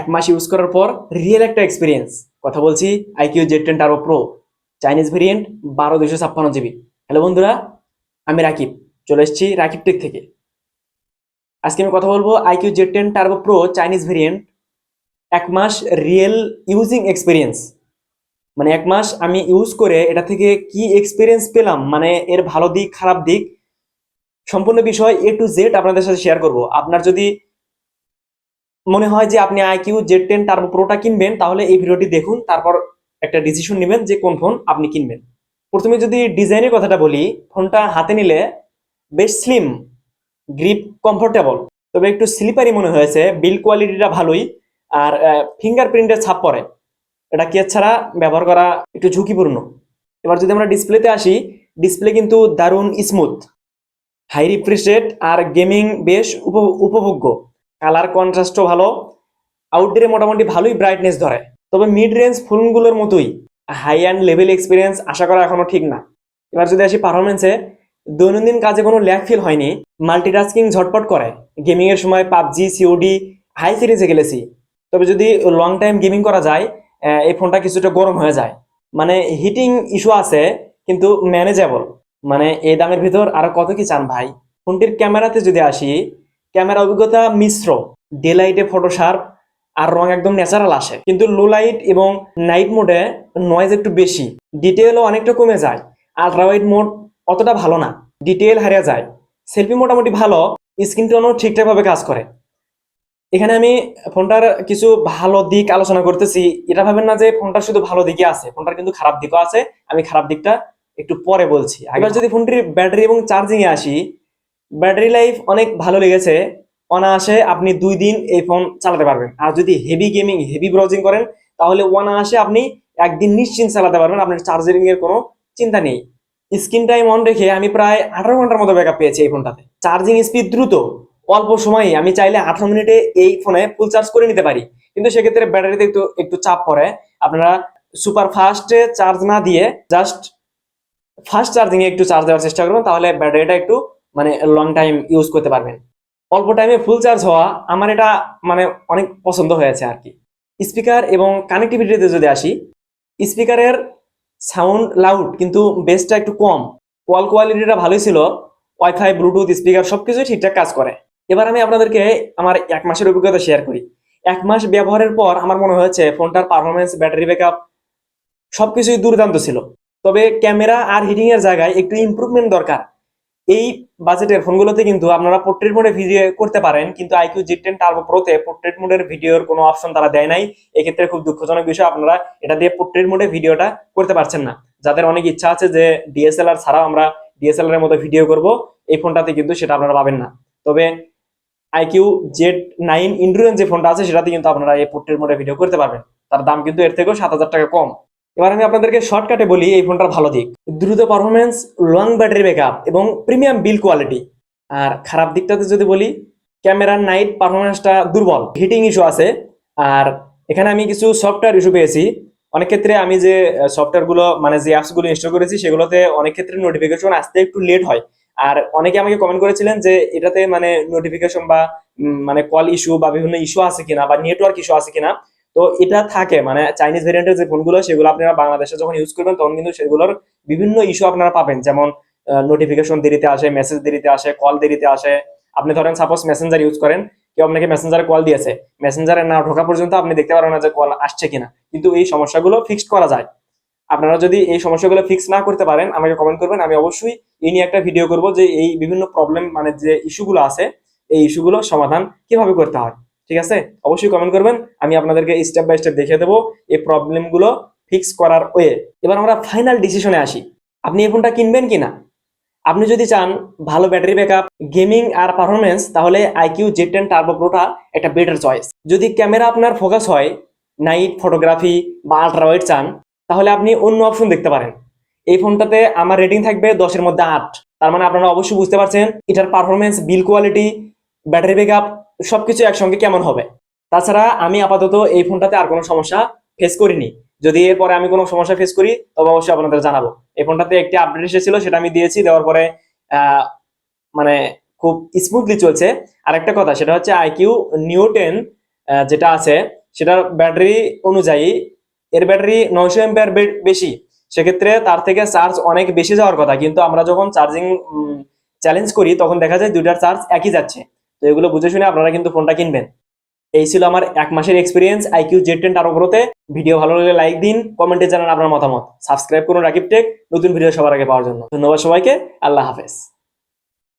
এক মাস ইউজ করার পর রিয়েল একটা এক্সপিরিয়েন্স কথা বলছি iQOO Z ten turbo pro Chinese variant বারো দুশো ছাপ্পান্ন জিবি হ্যালো বন্ধুরা, আমি রাকিব, চলে এসেছি রাকিব টেক থেকে। আজকে আমি কথা বলব iQOO Z ten turbo pro Chinese variant এক মাস রিয়েল ইউজিং এক্সপিরিয়েন্স মানে এক মাস আমি ইউজ করে এটা থেকে কি এক্সপিরিয়েন্স পেলাম মানে এর ভালো দিক, খারাপ দিক, সম্পূর্ণ বিষয় এ টু জেড আপনাদের সাথে শেয়ার করব। আপনার যদি মনে হয় যে আপনি আইকিউ জেড টেন টার্বো প্রোটা কিনবেন, তাহলে এই ভিডিওটি দেখুন, তারপর একটা ডিসিশন নেবেন যে কোন ফোন আপনি কিনবেন। প্রথমে যদি ডিজাইনের কথাটা বলি ফোনটা হাতে নিলে বেশ স্লিম গ্রিপ কমফোর্টেবল তবে একটু স্লিপারি মনে হয়েছে বিল কোয়ালিটিটা ভালোই, আর ফিঙ্গারপ্রিন্টের ছাপ পড়ে। এটা কেস ছাড়া ব্যবহার করা একটু ঝুঁকিপূর্ণ। এবার যদি আমরা ডিসপ্লেতে আসি ডিসপ্লে কিন্তু দারুণ স্মুথ হাই রিফ্রেশ আর গেমিং বেশ উপ- উপভোগ্য। কালার কন্ট্রাস্টও ভালো আউটডোরে মোটামুটি ভালোই ব্রাইটনেস ধরে। তবে মিড রেঞ্জ ফোনগুলোর মতোই হাই অ্যান্ড লেভেল এক্সপিরিয়েন্স আশা করা এখনও ঠিক না। এবার যদি আসি পারফরমেন্সে দৈনন্দিন কাজে কোনো ল্যাক ফিল হয়নি মাল্টিটাস্কিং ঝটপট করে। গেমিংয়ের সময় পাবজি সিওডি হাই সিরিজে খেলেছি। তবে যদি লং টাইম গেমিং করা যায় এই ফোনটা কিছুটা গরম হয়ে যায়। মানে হিটিং ইস্যু আছে, কিন্তু ম্যানেজেবল মানে এই দামের ভিতর আরও কত কি চান ভাই? ফোনটির ক্যামেরাতে যদি আসি ক্যামেরা অভিজ্ঞতা মিশ্র। ডে লাইটে ফটো শার্প আর রং একদম ন্যাচারাল আসে। কিন্তু লো লাইট এবং নাইট মোডে নয়েজ একটু বেশি। ডিটেলও অনেকটা কমে যায়। আলট্রা ওয়াইড মোড অতটা ভালো না। ডিটেল হারিয়ে যায়। সেলফি মোটামুটি ভালো স্ক্রিন টোনও ঠিকঠাকভাবে কাজ করে। এখানে আমি ফোনটার কিছু ভালো দিক আলোচনা করতেছি। এটা ভাবেন না যে ফোনটার শুধু ভালো দিকই আছে। ফোনটার কিন্তু খারাপ দিকও আছে। আমি খারাপ দিকটা একটু পরে বলছি। আগে যদি ফোনটির ব্যাটারি এবং চার্জিংয়ে আসি ব্যাটারি লাইফ অনেক ভালো লেগেছে। অনায়াসে আপনি দুই দিন এই ফোন চালাতে পারবেন। আর যদি হেভি গেমিং হেভি ব্রাউজিং করেন, তাহলে অনায়াসে আপনি একদিন নিশ্চিন্ত চালাতে পারবেন। আপনার চার্জিং এর কোনো চিন্তা নেই। স্ক্রিন টাইম অন রেখে আমি প্রায় আঠারো ঘণ্টার মতো ব্যাকআপ পেয়েছি এই ফোনটাতে। চার্জিং স্পিড দ্রুত, অল্প সময়ে আমি চাইলে আঠারো মিনিটে এই ফোনে ফুল চার্জ করে নিতে পারি। কিন্তু সেক্ষেত্রে ব্যাটারিতে একটু একটু চাপ পড়ে। আপনারা সুপার ফাস্টে চার্জ না দিয়ে জাস্ট ফাস্ট চার্জিং এ একটু চার্জ দেওয়ার চেষ্টা করবেন তাহলে ব্যাটারিটা একটু মানে লং টাইম ইউজ করতে পারবেন। অল্প টাইমে ফুল চার্জ হওয়া আমার এটা মানে অনেক পছন্দ হয়েছে আর কি। স্পিকার এবং কানেক্টিভিটিতে যদি আসি স্পিকারের সাউন্ড লাউড কিন্তু বেসটা একটু কম। কল কোয়ালিটিটা ভালোই ছিল ওয়াইফাই ব্লুটুথ স্পিকার সবকিছুই ঠিকঠাক কাজ করে। এবার আমি আপনাদেরকে আমার এক মাসের অভিজ্ঞতা শেয়ার করি। এক মাস ব্যবহারের পর আমার মনে হয়েছে ফোনটার পারফরমেন্স ব্যাটারি ব্যাকআপ সবকিছুই দুর্দান্ত ছিল। তবে ক্যামেরা আর হিটিংয়ের জায়গায় একটু ইমপ্রুভমেন্ট দরকার। এই বাজেটের ফোনগুলোতে কিন্তু আপনারা পোর্ট্রেট মোডে ভিডিও করতে পারেন, কিন্তু আইকিউ জি টেন টার্বো প্রোতে পোর্ট্রেট মোডের ভিডিওর কোনো অপশন তারা দেয় নাই। এক্ষেত্রে খুব দুঃখজনক বিষয়, আপনারা এটা দিয়ে পোর্ট্রেট মোডে ভিডিওটা করতে পারছেন না। যাদের অনেক ইচ্ছা আছে যে ডিএসএলআর ছাড়াও আমরা ডিএসএলআর এর মতো ভিডিও করব, এই ফোনটাতে কিন্তু সেটা আপনারা পাবেন না। তবে আইকিউ জেড নাইন ইন্ডুরেন্স যে ফোনটা আছে, সেটাতে কিন্তু আপনারা এই পোর্ট্রেট মোডে ভিডিও করতে পারবেন। তার দাম কিন্তু এর থেকেও সাত হাজার টাকা কম। এবার আমি আপনাদেরকে শর্টকাটে বলি, এই ফোনটার ভালো দিক। দ্রুত পারফরমেন্স লং ব্যাটারি ব্যাকআপ এবং প্রিমিয়াম বিল কোয়ালিটি আর খারাপ দিকটাতে যদি বলি, ক্যামেরার নাইট পারফরমেন্সটা দুর্বল হিটিং ইস্যু আছে। আর এখানে আমি কিছু সফটওয়্যার ইস্যু পেয়েছি। অনেক ক্ষেত্রে আমি যে সফটওয়্যারগুলো মানে যে অ্যাপসগুলো ইনস্টল করেছি, সেগুলোতে অনেক ক্ষেত্রে নোটিফিকেশন আসতে একটু লেট হয়। আর অনেকে আমাকে কমেন্ট করেছিলেন যে, এটাতে মানে নোটিফিকেশন বা মানে কল ইস্যু বা বিভিন্ন ইস্যু আছে কিনা বা নেটওয়ার্ক ইস্যু আছে কিনা। তো এটা থাকে মানে চাইনিজ ভেরিয়েন্টের যে ফোনগুলো সেগুলো আপনারা বাংলাদেশে যখন ইউজ করবেন, তখন কিন্তু সেগুলোর বিভিন্ন ইস্যু আপনারা পাবেন। যেমন নোটিফিকেশন দেরিতে আসে মেসেজ দেরিতে আসে কল দেরিতে আসে। আপনি ধরেন সাপোজ মেসেঞ্জার ইউজ করেন, কেউ আপনাকে মেসেঞ্জারে কল দিয়েছে। মেসেঞ্জারে না ঢোকা পর্যন্ত আপনি দেখতে পারবেন না যে কল আসছে কিনা। কিন্তু এই সমস্যাগুলো ফিক্সড করা যায়। আপনারা যদি এই সমস্যাগুলো ফিক্স না করতে পারেন, আমাকে কমেন্ট করবেন। আমি অবশ্যই এই নিয়ে একটা ভিডিও করব যে এই বিভিন্ন প্রবলেম মানে যে ইস্যুগুলো আছে, এই ইস্যুগুলো সমাধান কীভাবে করতে হয়। ঠিক আছে? অবশ্যই কমেন্ট করবেন। আমি আপনাদেরকে স্টেপ বাই স্টেপ দেখিয়ে দেবো এই প্রবলেমগুলো ফিক্স করার ওয়ে এবার আমরা ফাইনাল ডিসিশনে আসি। আপনি এই ফোনটা কিনবেন কিনা আপনি যদি চান ভালো ব্যাটারি ব্যাকআপ গেমিং আর পারফরমেন্স তাহলে আইকিউ জেড টেন টার্বো প্রোটা একটা বেটার চয়েস যদি ক্যামেরা আপনার ফোকাস হয় নাইট ফটোগ্রাফি বা আল্ট্রা ওয়াইড চান, তাহলে আপনি অন্য অপশন দেখতে পারেন। এই ফোনটাতে আমার রেটিং থাকবে দশের মধ্যে আট। তার মানে আপনারা অবশ্যই বুঝতে পারছেন, এটার performance build quality battery backup সবকিছু একসঙ্গে কেমন হবে? তাছাড়া আমি আপাতত এই ফোনটাতে আর কোনো সমস্যা ফেস করিনি। যদি এরপরে আমি কোনো সমস্যা ফেস করি, তবে অবশ্যই আপনাদের জানাব। এই ফোনটাতে একটি আপডেট এসেছিল, সেটা আমি দিয়েছি, দেওয়ার পরে মানে খুব স্মুথলি চলছে। আর একটা কথা, সেটা হচ্ছে আইকিউ নিউ টেন যেটা আছে, সেটার ব্যাটারি অনুযায়ী, এর ব্যাটারি নয়শো এম্পিয়ার বেশি। সেক্ষেত্রে তার থেকে চার্জ অনেক বেশি যাওয়ার কথা, কিন্তু আমরা যখন চার্জিং চ্যালেঞ্জ করি, তখন দেখা যায় দুইটার চার্জ একই যাচ্ছে। তো এগুলো বুঝে শুনে আপনারা কিন্তু ফোনটা কিনবেন। এই ছিল আমার এক মাসের এক্সপিরিয়েন্স আইকিউ জেড টেন টার প্রোতে ভিডিও ভালো লাগলে লাইক দিন কমেন্টে জানান আপনার মতামত। সাবস্ক্রাইব করুন রাকিব টেক নতুন ভিডিও সবার আগে পাওয়ার জন্য। ধন্যবাদ সবাইকে, আল্লাহ হাফেজ।